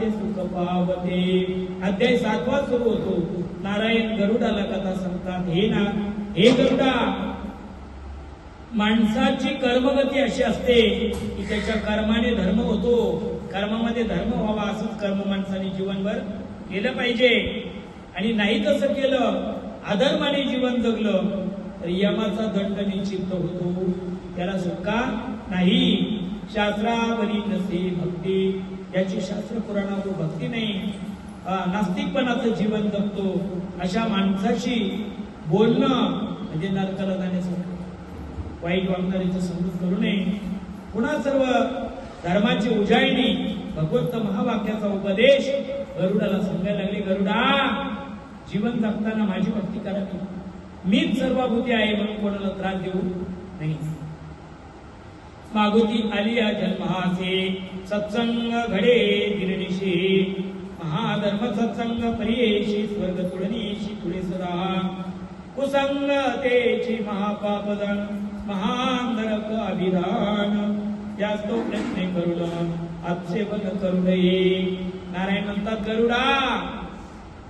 ते सुख पावते अध्याय सातवा सुरू होतो. नारायण गरुडाला कथा सांगतात हे ना हे गरुडा माणसाची कर्मगती अशी असते की त्याच्या कर्माने धर्म होतो. कर्मामध्ये धर्म व्हावा असंच कर्म माणसाने जीवनभर केलं पाहिजे. आणि नाही तसं केलं अधर्माने जीवन जगलं तर यमाचा दंड निश्चित होतो. त्याला सुटका नाही. शास्त्रावरी नसे भक्ती. याची शास्त्र पुराणावर भक्ती नाही. नास्तिकपणाचं जीवन जगतो. अशा माणसाशी बोलणं म्हणजे नरकाला जाण्यासारखं वाईट वागणारीचं समजूत करू नये. पुन्हा सर्व धर्माची उजाळणी भगवंत महावाक्याचा उपदेश गरुडाला सांगायला लागली गरुडा जीवन जगताना माझी भक्ती करावी मीच सर्वाभूती आहे म्हणून कोणाला त्रास देऊ नाही मागुती आलिया जन्मासे सत्संग घडे गिरणीशे. महाधर्म सत्संग परियेशी स्वर्ग तुडनीशी पुढे सदा. कुसंग तेची महापापदन महान नरक अभिधान. यास्तो प्रयत्न करुण आक्षेपन करू नये नारायण म्हणतात गरुडा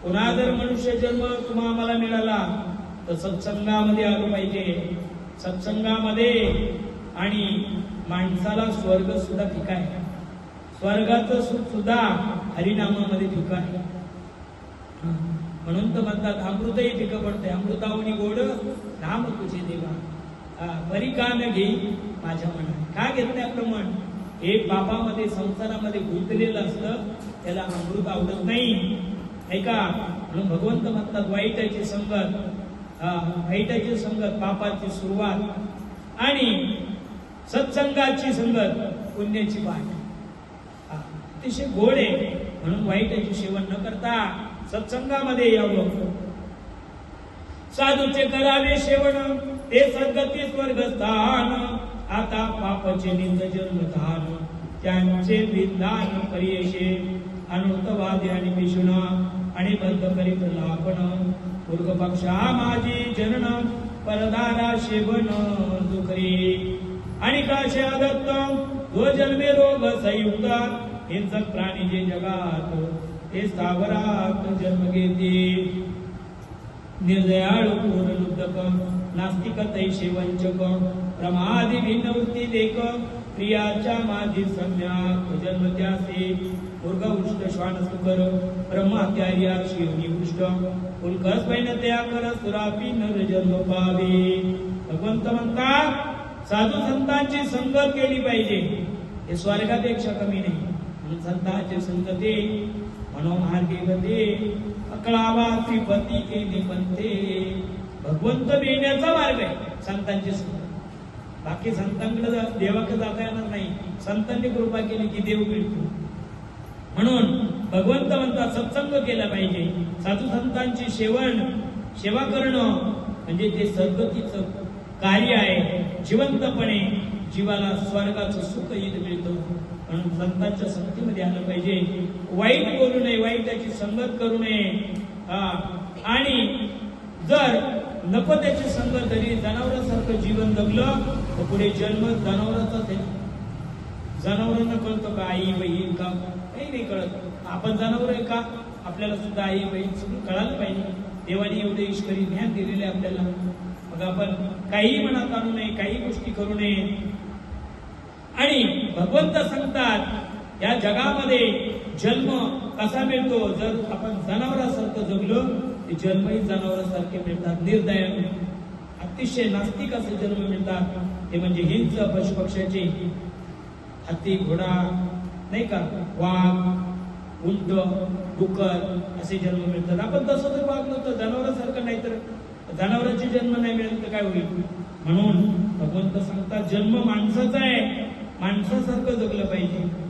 पुन्हा जर मनुष्य जन्म तुम्हा आम्हाला मिळाला तर सत्संगामध्ये आलो पाहिजे. सत्संगामध्ये आणि माणसाला स्वर्ग सुद्धा ठीक आहे. स्वर्गाचं सुख सुद्धा हरिनामामध्ये ठीक आहे. म्हणून तर म्हणतात अमृतही पिकं पडते अमृतावनी गोड नाम तुझे देवा. हा, बरी का न घे माझ्या मनात. का घेत नाही आपलं मन? हे पापामध्ये संसारामध्ये गुंतलेलं असतं त्याला अमृत आवडत नाही. ऐका म्हणून भगवंत म्हणतात वाईटाची संगत हा, वाईटाची संगत पापाची सुरुवात. आणि सत्संगाची संगत पुण्याची वाट. हा, अतिशय गोड आहे. म्हणून वाईटाचे सेवन न करता सत्संगामध्ये यावं साधूचे करावे सेवन ते सद्गती स्वर्गस्थान. आता पापचे निंद जन्मधान त्यांचे विधान परियशे अनुतवादी आणि पिशुण. आणि बंद करीत लापण. पूर्ग पक्षा माझी जनन परदारा शेवन दुखरी. आणि काशे दत्त दो जन्मे रोग संयुक्त हिंसक प्राणी जे जगात ते स्थावरात जन्म घेते. निर्दयाळू पूर्णुद्धक नास्तिक तैशे वंचक प्रमादी भिन्न वृत्ती देक क्रियाच्या माझी सम्याक जन्म त्यासे. मुर्ग उष्ट श्वान सुकर ब्रह्मात्यार्या शिवनी उष्ट कुलकस पैन त्या कर सुरापी नर जन्म पावे. भगवंत म्हणतात साधू संतांची संगत केली पाहिजे. हे स्वर्गापेक्षा कमी नाही. म्हणून संतांची म्हणून मनोमार्गे गते अकळावा त्रिपती केली निपंते भगवंत मिळण्याचा मार्ग आहे संतांची संगत बाकी संतांकडे देवाकडे जाता येणार नाही. संतांनी कृपा केली की देव मिळतो. म्हणून भगवंत म्हणतात सत्संग केला पाहिजे. साधू संतांची सेवन सेवा करणं म्हणजे ते सद्गतीचं कार्य आहे जिवंतपणे जीवाला स्वर्गाचं सुख इथं मिळतं. म्हणून संतांच्या संगतीमध्ये आलं पाहिजे. वाईट बोलू नये वाईटाची संगत करू नये. हा. आणि जर नको त्याची संगत जरी जनावरांसारखं जीवन जगलं तर पुढे जन्म जनावरांचाच आहे जनावरांना कळतो का आई बहीण का काही नाही कळत. आपण जनावर आहे का? आपल्याला सुद्धा आई बहीण सगळं कळायला पाहिजे. देवाने एवढे ईश्वरी ज्ञान दिलेले आपल्याला. मग आपण काही मनात आणू नये काही गोष्टी करू नये. आणि भगवंत सांगतात या जगामध्ये जन्म कसा मिळतो? जर आपण जनावरांसारखं जगलो ते जन्मही जनावरांसारखे मिळतात निर्दयाने अतिशय नास्तिक असे जन्म मिळतात. ते म्हणजे हिंच पशुपक्ष्याचे हत्ती घोडा नाही का? वाघ उंट डुकर असे जन्म मिळतात. आपण तसं तर वागलो तर जनावरांसारखं नाही तर जनावरांची जन्म नाही मिळेल तर काय होईल? म्हणून भगवंत सांगतात जन्म माणसाचा आहे. माणसासारखं जगलं पाहिजे.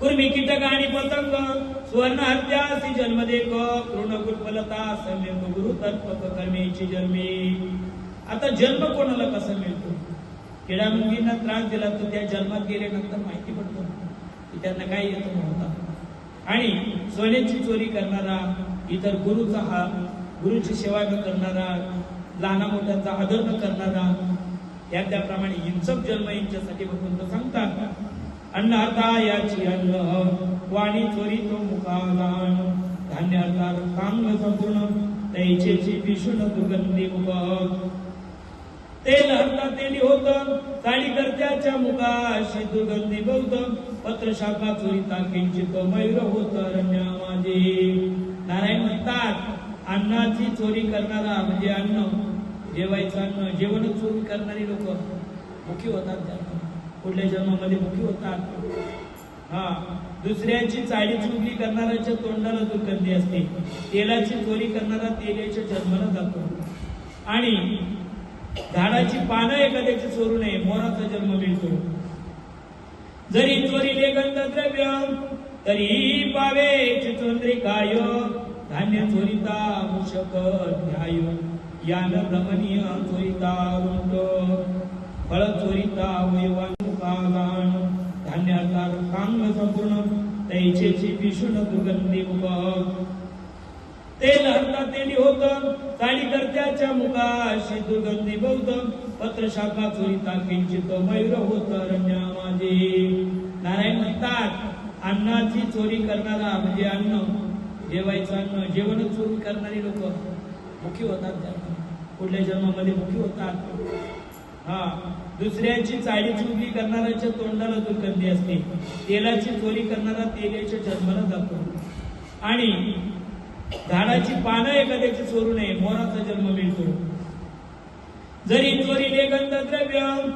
कुर्मी कीटक आणि पतंग सुवर्ण हत्यासी जन्म देक तृण कुटफलता सम्यक गुरु तत्पक कर्मेची जन्मे. आता जन्म कोणाला कसा मिळतो? किडा त्रास दिला तर त्या जन्मात गेल्यानंतर माहिती पडतो. की त्यांना काय येतो म्हणतात आणि सोन्याची चोरी करणारा इतर गुरुचा हा गुरुची सेवा न करणारा लहाना मोठ्यांचा आदर न करणारा या त्याप्रमाणे हिंसक जन्म यांच्यासाठी भगवंत सांगतात. अन्न आता याची अन्न वाणी चोरी तो मुखादान. धान्य अर्थात कांग संपूर्ण तैचेची भीषण दुर्गंधी मुख. तेल हरता तेली होत साडी कर्त्याच्या मुखाशी दुर्गंधी बहुत पत्र शाखा चोरीता किंचित मयूर होत रण्या माझे. नारायण म्हणतात अन्नाची चोरी करणारा म्हणजे अन्न जेवायचं अन्न जेवण चोरी करणारी लोक मुखी होतात जन्म पुढल्या जन्मामध्ये मुखी होतात? हा दुसऱ्याची चाळी चुकी करणाऱ्याच्या तोंडाला दुर्गंधी असते. तेलाची चोरी करणारा तेलाच्या जन्माला जातो. आणि झाडाची पानं एखाद्याची चोरू नये मोराचा जन्म मिळतो. जरी चोरीले गंधद्रव्य तरी पावे चंद्रिकाय. धान्य चोरिता मूषक ध्याय यान भ्रमणीय चोरिता उंट फळ चोरिता वैवान धान्याचा धान्य अर्थात कांग संपूर्ण तैचेची भीषण दुर्गंधी मुख. तेल हरता तेली होत चाळीकर्त्याच्या मुखाशी दुर्गंधी बहुत पत्र शाखा चोरीता किंचित मयूर होत रम्या माझे नारायण म्हणतात अन्नाची चोरी करणारा म्हणजे अन्न. जेवायचं अन्न जेवण चोरी करणारी लोक मुखी होतात जन्म पुढल्या जन्मामध्ये मुखी होतात? हा दुसऱ्याची चाळी चुगली करणाऱ्याच्या तोंडाला दुर्गंधी असते. तेलाची चोरी करणारा तेलाच्या जन्माला जातो. आणि झाडाची पानं एखाद्याची चोरू नये मोराचा जन्म मिळतो. जरी चोरीले गंधद्रव्य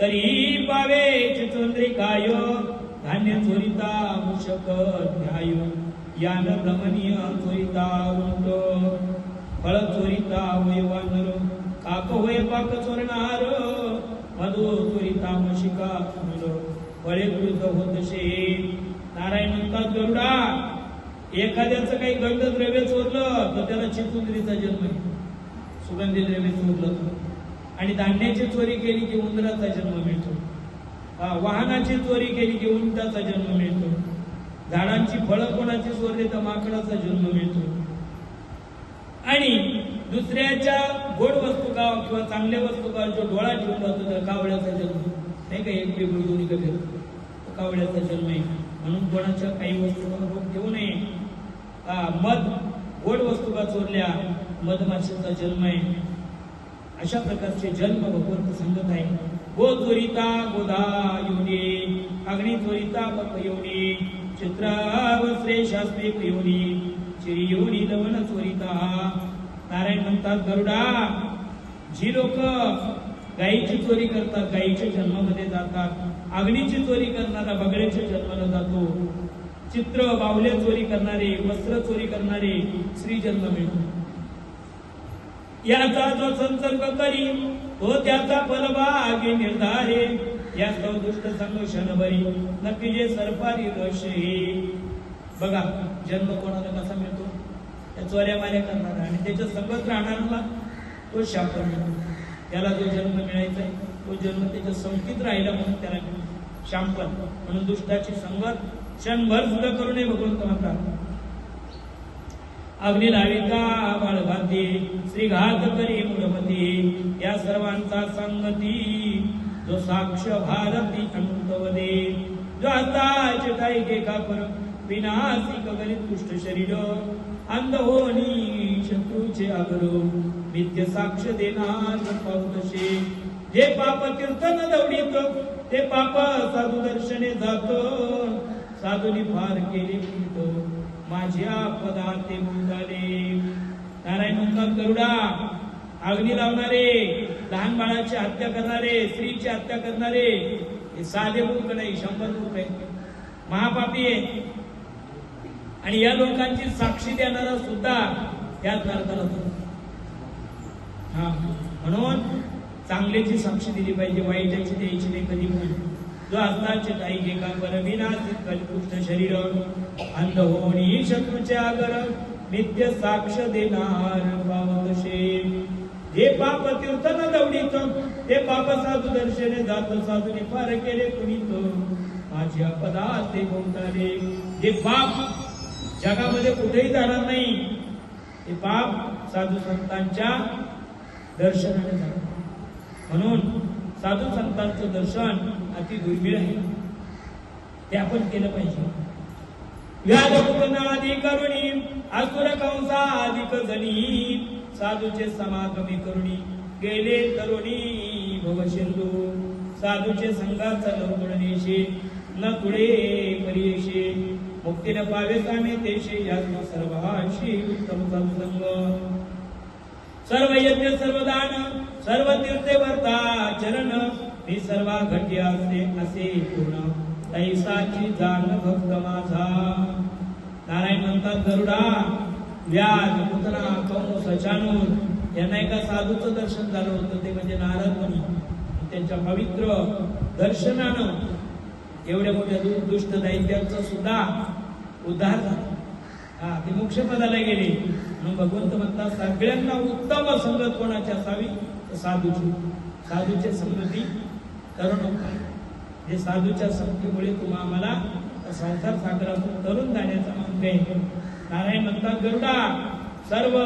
तरी पावे चंद्रिकाय. धान्य चोरिता मुशक ध्याय. यान भ्रमणीय चोरिता उंट फळ चोरिता वैवानर काक होय पाक चोरणार मधु चोरिता मशिका मुल फळे कृत होतशे. नारायण म्हणतात गरुडा एखाद्याचं काही गंध द्रव्य चोरलं तर त्याला चितुंद्रीचा जन्म येतो सुगंधी द्रव्य चोरलं तर. आणि धान्याची चोरी केली की उंदराचा जन्म मिळतो. हा, वाहनाची चोरी केली की उंटाचा जन्म मिळतो. झाडांची फळं कोणाची चोरली तर माकडाचा जन्म मिळतो. आणि दुसऱ्याच्या गोड वस्तू का किंवा चांगल्या वस्तू का जो डोळा ठेवून जातो तर कावळ्याचा जन्म. नाही का? एक वेगळी दोन्ही कधी कावळ्याचा जन्म आहे. म्हणून कोणाच्या काही वस्तू रोग ठेवू नये. मध गोड वस्तू का चोरल्या? मधमाशीचा जन्म आहे. अशा प्रकारचे जन्म भगवंत सांगत आहे. गो चोरिता गोधा योनी अग्नी चोरिता पक योनी चित्रावस्त्रे शास्त्रे योनी चिरी योनी लवण चोरिता. नारायण म्हणतात गरुडा जी लोक गायीची चोरी करतात गायीच्या जन्मामध्ये जातात. अग्नीची चोरी करणारा बगड्याच्या जन्माला जातो. चित्र बाहुल्या चोरी करणारे वस्त्र चोरी करणारे श्री जन्म मिळतो. याचा जो संसर्ग करी तो त्याचा फलभागी निर्धारे या दुष्ट सांगू बरी नक्की जे सरपारी दोषही बघा जन्म कोणाला कसा मिळतो? त्या चोऱ्या माऱ्या करणारा. आणि त्याच्या संगत राहणारला तो शाप मिळतो. त्याला जो जन्म मिळायचा आहे तो जन्म त्याच्या संकित राहिला म्हणून त्याला शांपन म्हणून दुष्टाची संगत क्षणभर सुद्धा करू नये भगवंत म्हणतात अग्नी लाविका बाळभाती श्री घात करी मुरमती या सर्वांचा संगती जो साक्ष भारती अंतवदे जो आता चिताई के कापर विनाशी गणित दुष्ट शरीर. अंध होनी शत्रूचे अगरो नित्य साक्ष देणार पावतशे. जे पाप कीर्तन दौडीत ते पाप साधू दर्शने जातो. साधूनी फार केले म्हणतो माझ्या पदार्थे मुंगाले नारायण म्हणतात गरुडा अग्नी लावणारे. लहान बाळाची हत्या करणारे स्त्रीची हत्या करणारे हे साधे मूर्ख नाही शंभर मूर्ख आहे महापापी आहे आणि या लोकांची साक्षी देणारा सुद्धा त्याच नरकाला हा. म्हणून चांगल्याची साक्षी दिली पाहिजे वाईटाची द्यायची नाही कधी पण. जो असताचे काही घे का बरं विनाशित कलकृष्ण शरीर अंध होणी शत्रूचे आगर नित्य साक्ष देणार पावतशे हे पाप तीर्थन दौडीत ते पाप साधू दर्शने जात साधूने फार केले कुणीत माझी अपदा ते गोंताले हे पाप जगामध्ये कुठेही जाणार नाही. ते पाप साधू संतांच्या दर्शनाने जाणार म्हणून साधू संतांचं दर्शन अति दुर्मिळ आहे. ते आपण केलं पाहिजे. व्याधपुतनादी करुणी असुर कंसाधिक जनी. साधूचे समागमी करुणी गेले तरुणी भवसिंधू साधूचे संघाचा लवगुणनेशे न तुळे परियेशे. मुक्तीने पावे कामे तेशे यात्मा सर्वाशी उत्तम सत्संग सर्व यज्ञ सर्व दान सर्व तीर्थे वर्ता चरण मी सर्वा घटी असे असे पूर्ण. तैसाची जाण भक्त माझा. नारायण म्हणतात गरुडा व्याज पुतना कंस चाणूर यांना एका साधूचं दर्शन झालं होतं. ते म्हणजे नारद मुनी त्यांच्या पवित्र दर्शनानं एवढ्या मोठ्या दु- दुष्ट दैत्यांचा सुद्धा उद्धार झाला. हा ते मोक्षपदाला गेले. म्हणून भगवंत म्हणतात सगळ्यांना उत्तम संगत कोणाची असावी? तर साधूची. साधूची संगती करू नका हे साधूच्या संगतीमुळे तुम्हा आम्हाला संसार सागरातून तरुण जाण्याचा मार्ग आहे. नारायण म्हणतात गरुडा सर्व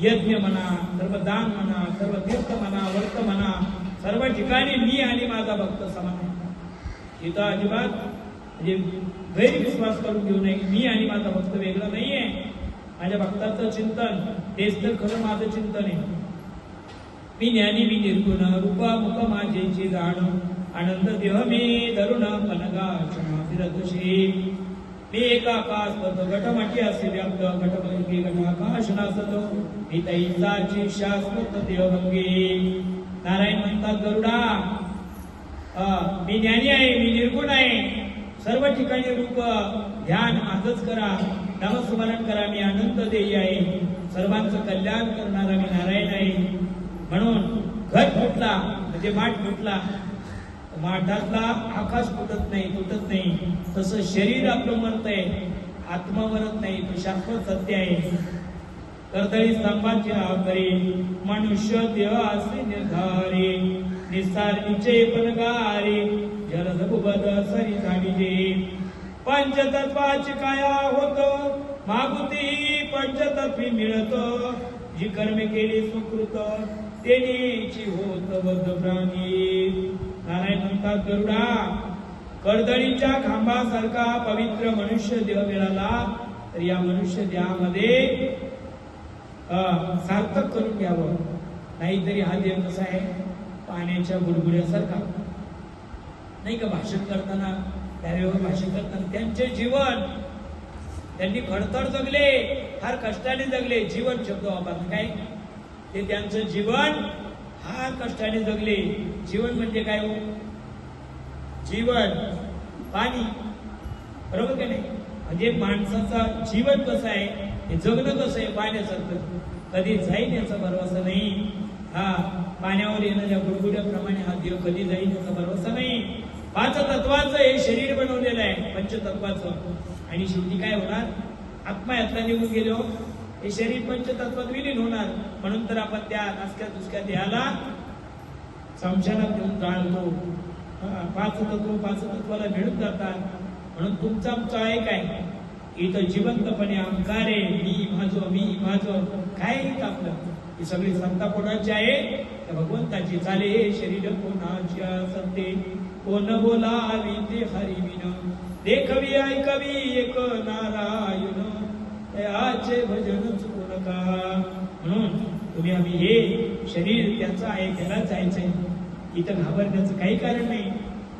यज्ञ म्हणा सर्व दान म्हणा सर्व तीर्थ म्हणा वर्त म्हणा सर्व ठिकाणी मी आणि माझा भक्त समान आहे. इथं अजिबात म्हणजे गैरविश्वास करून घेऊ नये. मी आणि माझा भक्त वेगळा नाहीये. माझ्या भक्ताचं चिंतन तेच तर खरं माझं चिंतन आहे. मी ज्ञानी मी निर्गुण रूपा मुख माझे जाण आनंद देह मी धरुण पनगा क्षमा फिरतशी मी एका आकाश पद घटमाटी असे व्याप्त घटभंगी घटाकाश नासतो मी तैसाची शाश्वत देवभंगी. नारायण म्हणतात गरुडा अ, मी ज्ञानी आहे मी निर्गुण आहे. सर्व ठिकाणी रूप ध्यान माझच करा. नामस्मरण करा मी आनंद देई आहे. सर्वांचं कल्याण करणारा मी नारायण आहे. म्हणून घट फुटला म्हणजे माठ फुटला. माठातला आकाश फुटत नाही तुटत नाही. तसं शरीर आपलं म्हणतंय आत्मा मरत नाही तो शाश्वत सत्य आहे. कर्दळी स्तंभाची आकरे मनुष्य देव असे निर्धारे निसारीचे पण पनगारे जलद बुबद सरी झाडीजे पंचतत्वाची काया होत मागुती पंचतत्वी मिळत. जी कर्मे केली सुकृत तेनेची होत बद्ध प्राणी. नारायण म्हणतात गरुडा कर्दळीच्या खांबासारखा पवित्र मनुष्य देह मिळाला तर या मनुष्य देहामध्ये अं, सार्थक करून घ्यावं. नाहीतरी हा देव कसा आहे? पाण्याच्या बुडबुड्यासारखा. नाही का भाषण करताना त्यावेळेवर भाषण करताना त्यांचे जीवन त्यांनी खडतर जगले फार कष्टाने जगले जीवन शब्द वापरला काय? ते त्यांचं जीवन फार कष्टाने जगले. जीवन म्हणजे काय हो? जीवन. पाणी. बरोबर का नाही? म्हणजे माणसाचं जीवन कसं आहे? हे जगणं कसं आहे? पाण्यासारखं. कधी जाईन याचा भरवसा नाही. हा पाण्यावर येणाऱ्या गुडगुड्याप्रमाणे हा देव कधी जाईल याचा भरवसा नाही. पाच तत्वाचं हे शरीर बनवलेलं आहे. पंचतत्वाचं. आणि शेवटी काय होणार? आत्मा यातला निघून गेलो हो. हे शरीर पंचतत्वात विलीन होणार. म्हणून तर आपण त्या नासक्या दुसक्या देहाला समशानात घेऊन जाणतो पाच तत्व पाच तत्वाला मिळून जातात. म्हणून तुमचं आमचं आहे. इथं जिवंतपणे अंकारे मी माझो मी माझो. काय आपलं? ही सगळी सत्ता कोणाची आहे? तर भगवंताची. चाले शरीर कोणाची सत्ते कोण बोलावी ते हरिविन देखवी ऐकवी एक नारायण. आचे भजन चुकू नका म्हणून तुम्ही आम्ही हे शरीर त्याचं आहे त्याला जायचंय. इथं घाबरण्याचं काही कारण नाही.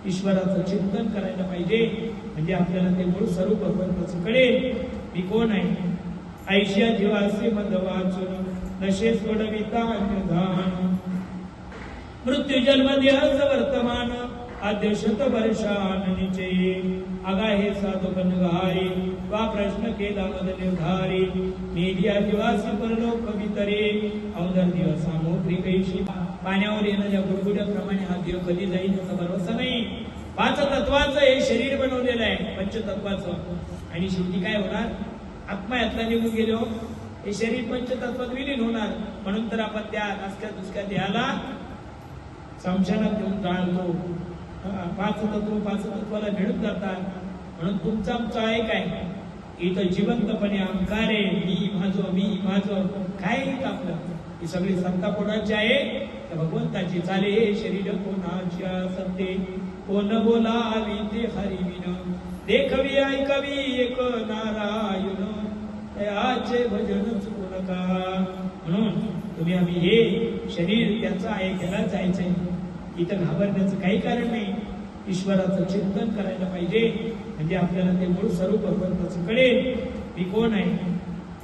ईश्वराचं चिंतन करायला पाहिजे. म्हणजे आपल्याला ते मूळ स्वरूप भगवंताचं कळेल. मी कोण आहे? ऐशिया जीवासी मध वाचून नशे सोडविता मृत्यू जन्म देहच वर्तमान. अध्यक्षत शत वर्षाननिचे अगा हे साधु बनगारे वा प्रश्न केला मद निर्धारी मेदिया आदिवासी परलोक कवितरे अवदर दिवस सामोग्री कैशी पाण्यावर येणाऱ्या गुडगुड्याप्रमाणे हा देव कधी जाईल याचा भरोसा नाही. पाच तत्वाचं हे शरीर बनवलेलं आहे पंचतत्वाचं. आणि शेवटी काय होणार? आत्मा यातला निघून गेलो. हे शरीर पंचतत्वात विलीन होणार. म्हणून तर आपण त्या नासक्या दुसक्या देहाला समशानात घेऊन जाणतो पाच तत्व पाच तत्वाला मिळून जातात. म्हणून तुमचं आमचं आहे. इथं जिवंतपणे अंकारे मी माझो मी माझो. काय आपलं? ही सगळी सत्ता कोणाची आहे? तर भगवंताची. चाले हे शरीर कोणाची सत्ते कोण बोलावी ते हरिविन? देखवी ऐकवी एक तयाचे भजन चुकू नका म्हणून तुम्ही आम्ही हे शरीर त्याचं आहे त्याला जायचंय. इथं घाबरण्याचं काही कारण नाही. ईश्वराचं चिंतन करायला पाहिजे. म्हणजे आपल्याला ते मूळ स्वरूप भगवंताचं कळेल. मी कोण आहे?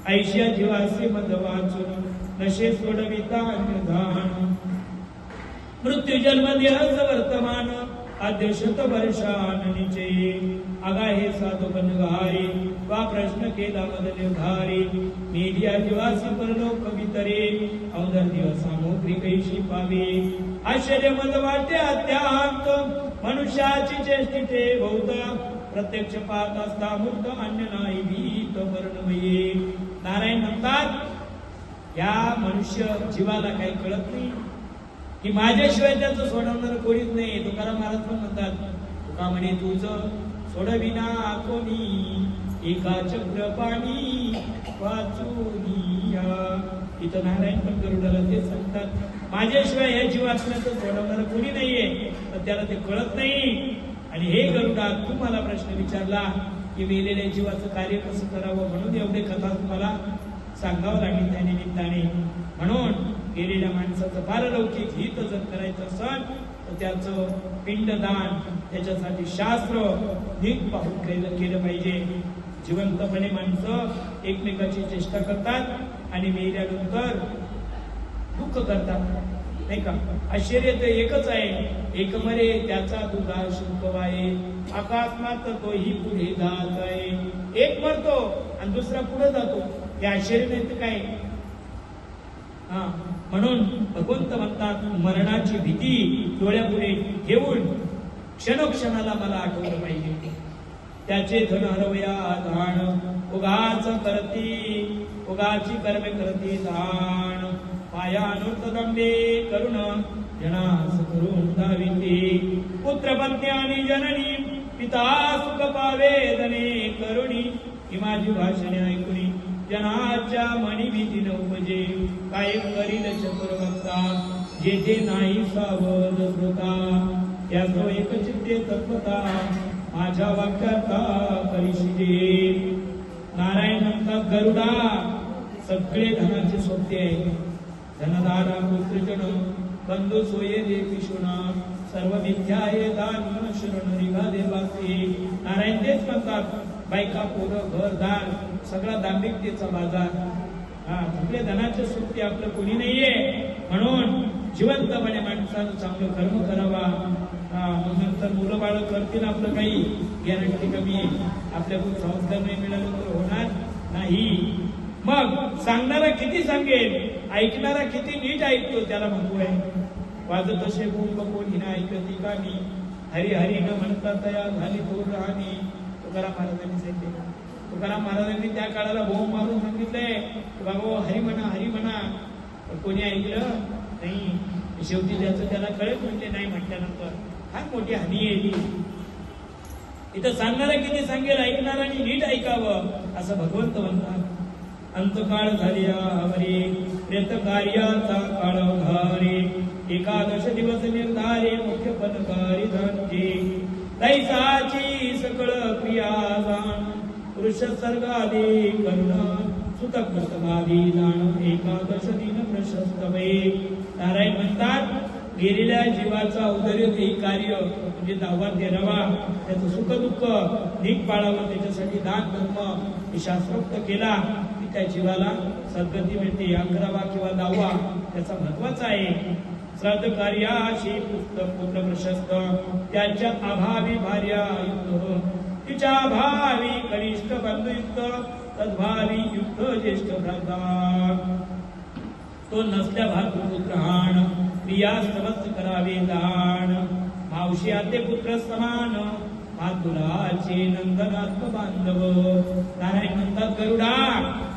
ऐश्या जीवासी मद वाचून नशे सोडविता अन्यधान मृत्यू जन्म देहच वर्तमान. आद्य शत अगा हे साधू बनगारी वा प्रश्न केला मद धारी मेलिया दिवासी परलोक वितरे अवधर दिवस सामग्री कैशी पावे. आश्चर्य मत वाटे अत्यांत मनुष्याची चेष्टिते बहुत प्रत्यक्ष पाहत असता मुक्त अन्य नाही भीत वर्णमये. नारायण म्हणतात या मनुष्य जीवाला काही कळत नाही. की माझ्याशिवाय त्याचं सोडवणार कोणीच नाही. तुकाराम महाराज पण म्हणतात तुका म्हणे तुझं सोडविना कोणी एका चक्र पाणी वाचून या इथं नारायण पण गरुडाला ते सांगतात माझ्याशिवाय या जीवात्म्याचं सोडवणार कोणी नाहीये. तर त्याला ते कळत नाही. आणि हे गरुडा तू मला प्रश्न विचारला की मेलेल्या जीवाचं कार्य कसं करावं? म्हणून एवढे कथा तुम्हाला सांगावं लागेल त्या निमित्ताने म्हणून गेलेल्या माणसाचं पारलौकिक हित जर करायचं असेल तर त्याचं पिंडदान त्याच्यासाठी शास्त्र नीट पाहून केलं केलं पाहिजे. जिवंतपणे माणसं एकमेकाची चेष्टा करतात आणि मेल्यानंतर दुःख करतात. नाही का? आश्चर्य तर एकच आहे. एक मरे त्याचा दुधा शुल्क वाये तो तोही पुढे जात आहे. एक मरतो आणि दुसरा पुढे जातो. हे आश्चर्य नाही तर काय? हा. म्हणून भगवंत म्हणतात मरणाची भीती डोळ्यापुढे घेऊन क्षणोक्षणाला मला आठवलं पाहिजे. त्याचे धन हरवया धाण उगाच करती उगाची कर्मे करती धाण. माया दंबे करुण जनास करून दाविते पुत्र आणि जननी पिता सुख पावे करुणी. ही माझी भाषणे ऐकुणी जनाच्या मणी भीती न काय करील चक्रवर्ता? जेथे नाही सावध होता. त्याचो एक चित्ते तत्वता माझ्या वाक्याचा परिषदे नारायण म्हणतात गरुडा सगळे धनाचे सोबते आहे धनदारा पुत्रजन बंधू सोये दे पिशुना सर्व मिथ्या आहे दान शरण दे देवाचे नारायण तेच म्हणतात बायका पोरं घर दार सगळा दांभिकतेचा बाजार. हा आपल्या धनाचे सुट्टी आपलं कोणी नाहीये. म्हणून जिवंतपणे माणसानं चांगलं कर्म करावा. हा मग नंतर मुलं बाळ करतील आपलं काही. गॅरंटी कमी आहे. आपल्याकडून संस्कार नाही मिळालं तर होणार नाही. मग सांगणारा किती सांगेल? ऐकणारा किती नीट ऐकतो त्याला म्हणतोय. आहे वाजत असे बोल कोणी ना ऐकती का मी हरी हरी न म्हणता तया झाली तो राहणी तुकाराम महाराजांनी सांगितले. तुकाराम महाराजांनी त्या काळाला बोंब मारून सांगितलंय बाबा हरी म्हणा हरी म्हणा. पण कोणी ऐकलं? नाही. शेवटी ज्याचं त्याला कळत म्हणजे नाही म्हटल्यानंतर. फार मोठी हानी आहे इथं सांगणारा किती सांगेल ऐकणाराने नीट ऐकावं असं भगवंत म्हणतात. अंतकाळ झाली हरी प्रेत कार्याचा काळ घारे एकादश दिवस निर्धारे मुख्य पदकारी धनजे दैसाची सकळ क्रिया जाण पुरुष सर्गादी करुण सुतकृतवादी जाण एकादश दिन प्रशस्त नारायण म्हणतात गेलेल्या जीवाचा औदर्य हे कार्य म्हणजे दहावा तेरावा त्याचं सुख दुःख नीट पाळावं त्याच्यासाठी दान धर्म हे शास्त्रोक्त केला की त्या जीवाला सद्गती मिळते. अकरावा किंवा दहावा त्याचा महत्त्वाचा आहे. सदकार्याशी पुस्तक पुत्र प्रशस्त. त्याच्या अभावी भार्या युक्त तिच्या भावी कनिष्ठ बंधुयुक्त तद्भावी युक्त ज्येष्ठ भ्राता. तो नसल्या भातृपुत्रहाण प्रिया समस्त करावे दान. मावशी आते पुत्र समान भातुराचे नंदनात्म बांधव. नारायण म्हणतात गरुडा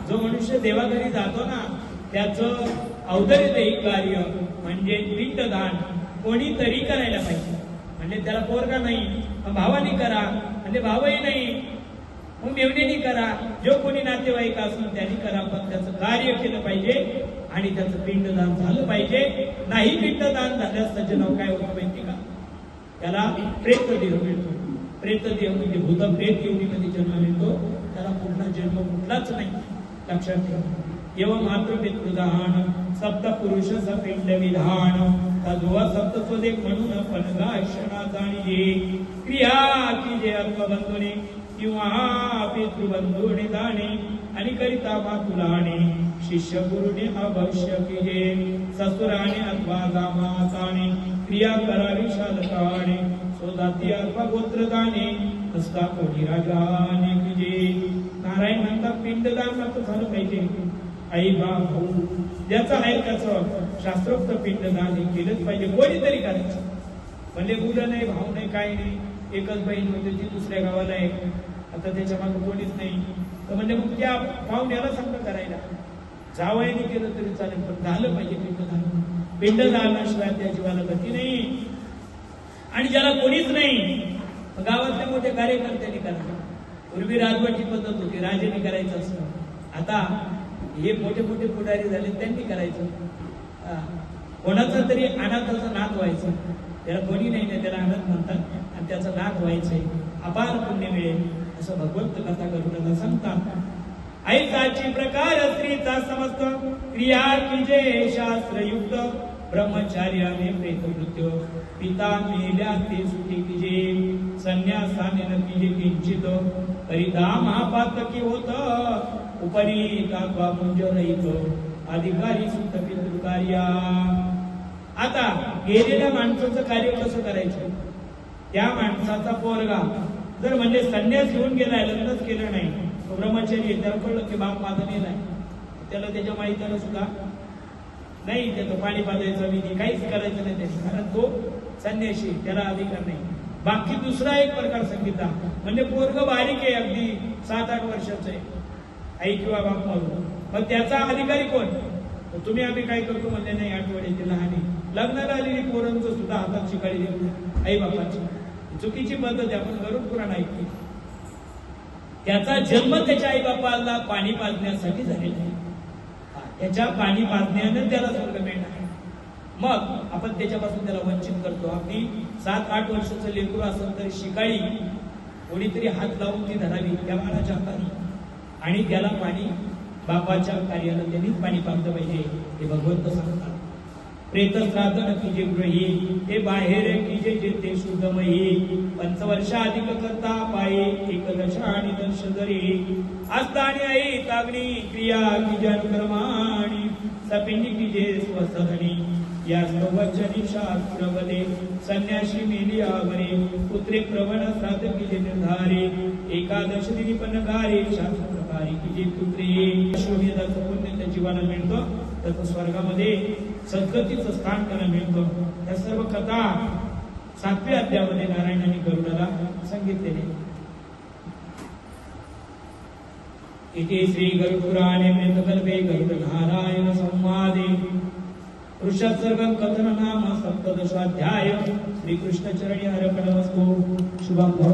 जो मनुष्य देवाघरी जातो ना त्याचं औदर्यदेही कार्य म्हणजे पिंडदान कोणीतरी करायला पाहिजे. म्हणजे त्याला पोरगा नाही मग भावानी करा. म्हणजे भावही नाही मग मेवणीने करा. जो कोणी नातेवाईक असून त्यांनी करा पण त्याचं कार्य केलं पाहिजे आणि त्याचं पिंडदान झालं पाहिजे. नाही पिंडदान झाल्यास त्याचे नाव काय होतं माहिती का? त्याला प्रेतदेह मिळतो. प्रेतदेह म्हणजे भूत प्रेत योनीमध्ये जन्म मिळतो. त्याला पूर्ण जन्म कुठलाच नाही. लक्षात ठेवा. एव मातृपितृदान सप्त पुरुष सपिंड विधान तद्वा सप्त स्वदेक म्हणून पण क्षणा जाणीजे। क्रिया की जे अल्पबंधुने किंवा पितृबंधुने दाणे आणि करिता मातुलाने शिष्य गुरुने अभविष्य की जे ससुराने अथवा जामाताने क्रिया करावी शालकाने स्वदाती अथवा गोत्रदाने नसता कोणी राजाने की जे नारायण म्हणता पिंडदान मात्र झालं पाहिजे. आई बा भाऊ ज्याचं आहे त्याचं शास्त्रोक्त पिंडदान हे केलंच पाहिजे कोणीतरी करायचं. म्हणजे मुलं नाही भाऊ नाही काही नाही एकच बहीण म्हणजे ती दुसऱ्या गावाला आहे. आता त्याच्यामागे कोणीच नाही. तर म्हणजे मग त्या पाहुण्याला सांगतं करायला. जावयाने केलं तरी चालेल पण झालं पाहिजे पिंडदान पिंडदानाशिवाय त्या जीवाला गती नाही. आणि ज्याला कोणीच नाही गावातले मोठे कार्यकर्त्यांनी करायचं. पूर्वी राजवटची पद्धत होती राजेने करायचं असतं. आता हे मोठे मोठे पुढारी झाले त्यांनी करायचं. कोणाचं तरी अनाथाचं नाथ व्हायचं. त्याला कोणी नाही ना त्याला अनाथ म्हणतात. आणि त्याचं नाथ व्हायचंय. अपार पुण्य मिळेल असं भगवंत कथा गरुडाला सांगतात ऐकाची प्रकार स्त्रीचा समस्त. क्रिया की जे शास्त्रयुक्त. ब्रह्मचार्याने प्रेतवृत्य पिता मेल्या ते सुटी की जे संन्यासाने न की जे किंचित परिधा होत. उपरी कात्वा मुंजरहित अधिकारी सुत पितृकार्या. आता गेलेल्या माणसाचं कार्य कसं करायचं? त्या माणसाचा पोरगा जर म्हणजे संन्यास घेऊन गेलाय लग्नच केलं नाही तो ब्रह्मचारी त्याला कळलं की बाप माझा नेलाय त्याला त्याच्या माहितीला सुद्धा नाही त्याचं पाणी पाजायचं विधी काहीच करायचं नाही त्याची कारण तो संन्याशी त्याला अधिकार नाही. बाकी दुसरा एक प्रकार सांगितला म्हणजे पोरग बारीक आहे अगदी सात आठ वर्षाचं आहे. आई किंवा बाप म्हणून पण त्याचा अधिकारी कोण? तुम्ही आम्ही काय करतो म्हणजे नाही आठवड्याची लहान लग्नाला आलेली पोरांचं सुद्धा हातात शिकाळी देऊ आई बापाची. चुकीची पद्धत आहे आपण गरुड पुराण ऐकली त्याचा जन्म त्याच्या आई बापाला पाणी पाजण्यासाठी झालेला आहे. त्याच्या पाणी पाजण्यानं त्याला स्वर्ग मिळणार आहे. मग आपण त्याच्यापासून त्याला वंचित करतो. अगदी सात आठ वर्षाचं लेकरू असेल तर शिकाळी कोणीतरी हात लावून ती धरावी त्या बाळाच्या हाताने आणि त्याला पाणी बापाच्या कार्याला त्यांनीच पाणी पाजलं पाहिजे हे भगवंत सांगतात. प्रेत श्राद्धन की जे ग्रही ते बाहेर की जे जेते शुद्धमयी पंचवर्ष अधिक करता पाये एकदश आणि दर्श जरी. आणि आई तागणी क्रिया की जे अनुक्रमाणी सपिनी की जे स्वसधनी या वचनी शास्त्रवले संन्यासी मेली आवरे पुत्रे प्रवण श्राद्ध निर्धारे एकादश दिनी पण गारे शास्त्रकारी की पुत्रे. पुण्य त्या जीवाला मिळतं त्याचं स्वर्गामध्ये सद्गतीचं स्थान त्याला मिळतं. या सर्व कथा सातव्या अध्यामध्ये नारायणाने गरुडाला सांगितलेले. इथे श्री गरुडपुराणे मृतकल्पे गरुड नारायण संवादे. वृषसर्गम कथन नाम सप्तदशाध्याय। श्रीकृष्ण चरणी अर्पण वस्तू शुभम भव